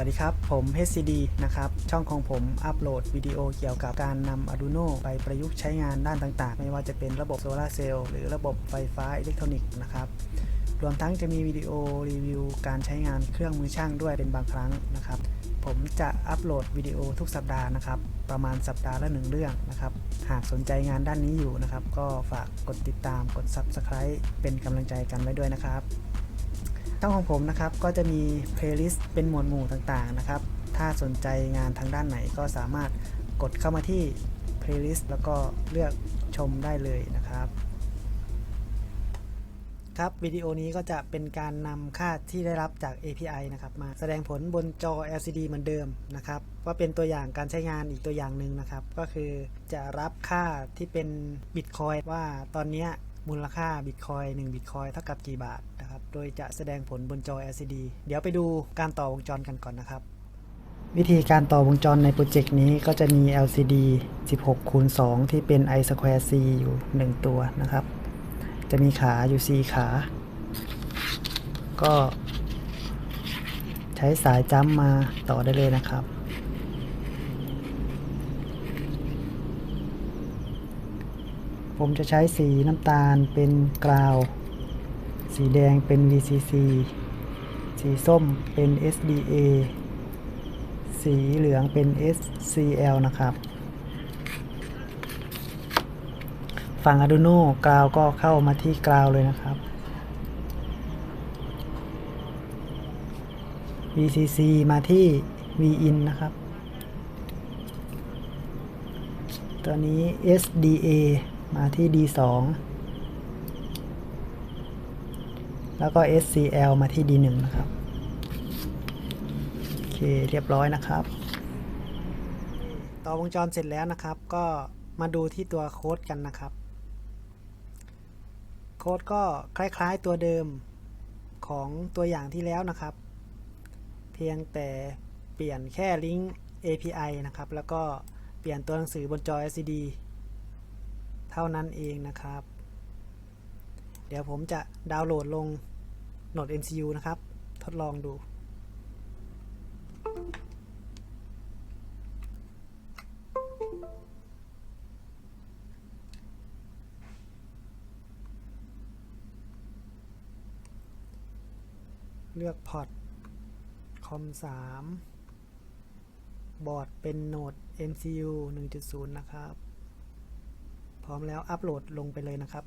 วัสดีครับ ผม HCD นะครับ ช่องของผมอัปโหลดวิดีโอเกี่ยวกับการนำ Arduino ไปประยุกต์ใช้งานด้านต่างๆ ไม่ว่าจะเป็นระบบโซลาเซลล์หรือระบบไฟฟ้าอิเล็กทรอนิกส์นะครับ รวมทั้งจะมีวิดีโอรีวิวการใช้งานเครื่องมือช่างด้วยเป็นบางครั้งนะครับ ผมจะอัปโหลดวิดีโอทุกสัปดาห์นะครับ ประมาณสัปดาห์ละหนึ่งเรื่องนะครับ หากสนใจงานด้านนี้อยู่นะครับ ก็ฝากกดติดตามกด Subscribe เป็นกำลังใจกันไว้ด้วยนะครับ ช่องของผมนะครับก็จะมีเพลย์ลิสต์เป็นหมวดหมู่ต่างๆนะครับ ถ้าสนใจงานทางด้านไหนก็สามารถกดเข้ามาที่เพลย์ลิสต์แล้วก็เลือกชมได้เลยนะครับ ครับวิดีโอนี้ก็จะเป็นการนำค่าที่ได้รับจาก API นะครับ มาแสดงผลบนจอ LCD เหมือนเดิมนะครับ ว่าเป็นตัวอย่างการใช้งานอีกตัวอย่างหนึ่งนะครับ ก็คือจะรับค่าที่เป็นบิตคอยว่าตอนนี้ มูลค่าบิตคอย1บิตคอยเท่ากับกี่บาทนะครับ โดยจะแสดงผลบนจอ LCD เดี๋ยวไปดูการต่อวงจรกันก่อนนะครับ วิธีการต่อวงจรในโปรเจกต์นี้ก็จะมี LCD 16คูณ2ที่เป็น i square c อยู่ 1 ตัวนะครับ จะมีขาอยู่ 4 ขา ก็ใช้สายจ้ำมาต่อได้เลยนะครับ ผมจะใช้สีน้ำตาลเป็นกราว สีแดงเป็น VCC สีส้มเป็น SDA สีเหลืองเป็น SCL นะครับ ฝั่ง Arduino กราวก็เข้ามาที่กราวเลยนะครับ VCC มาที่ Vin นะครับ ตัวนี้ SDA มาที่ D2 แล้วก็ SCL มาที่ D1 นะครับ โอเคเรียบร้อยนะครับ ต่อวงจรเสร็จแล้วนะครับ ก็มาดูที่ตัวโค้ดกันนะครับ โค้ดก็คล้ายๆตัวเดิมของตัวอย่างที่แล้วนะครับ เพียงแต่เปลี่ยนแค่ลิงก์ API นะครับ แล้วก็เปลี่ยนตัวหนังสือบนจอ LCD เท่านั้นเองนะครับ เดี๋ยวผมจะดาวน์โหลดลง Node MCU นะครับ ทดลองดูเลือกพอร์ตคอม 3 บอร์ดเป็นโหนด MCU 1.0 นะครับ พร้อมแล้วอัปโหลดลงไปเลยนะครับ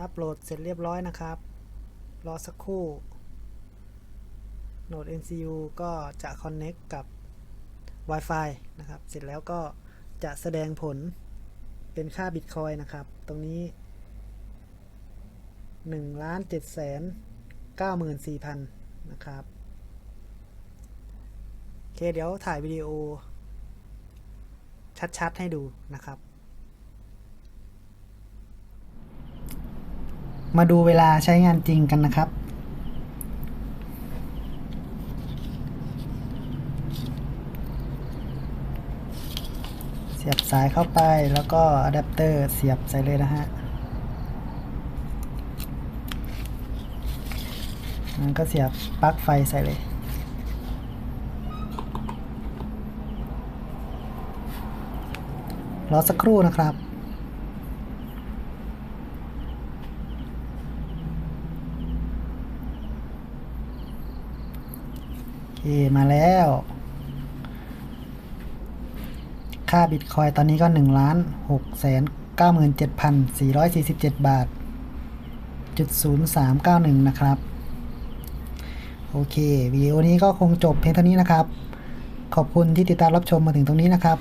อัปโหลดเสร็จเรียบร้อยนะครับ รอสักครู่ Node MCU ก็จะ Connect กับ Wi-Fi นะครับ เสร็จแล้วก็จะแสดงผลเป็นค่า Bitcoin นะครับ ตรงนี้1ล้าน7แสน94,000 นะครับ โอเค เดี๋ยวถ่ายวิดีโอชัดๆ ให้ดูนะครับ มาดูเวลาใช้งานจริงกันนะครับ เสียบสายเข้าไปแล้วก็อะแดปเตอร์เสียบใส่เลยนะฮะมันก็เสียบปลั๊กไฟใส่เลยรอสักครู่นะครับ โอเค มาแล้ว ค่าบิตคอยตอนนี้ก็1ล้าน6แสน97,447บาทจุด0391นะครับ โอเค วิดีโอนี้ก็คงจบเพียงเท่านี้นะครับ ขอบคุณที่ติดตามรับชมมาถึงตรงนี้นะครับ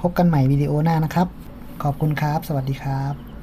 พบกันใหม่วิดีโอหน้านะครับ ขอบคุณครับ สวัสดีครับ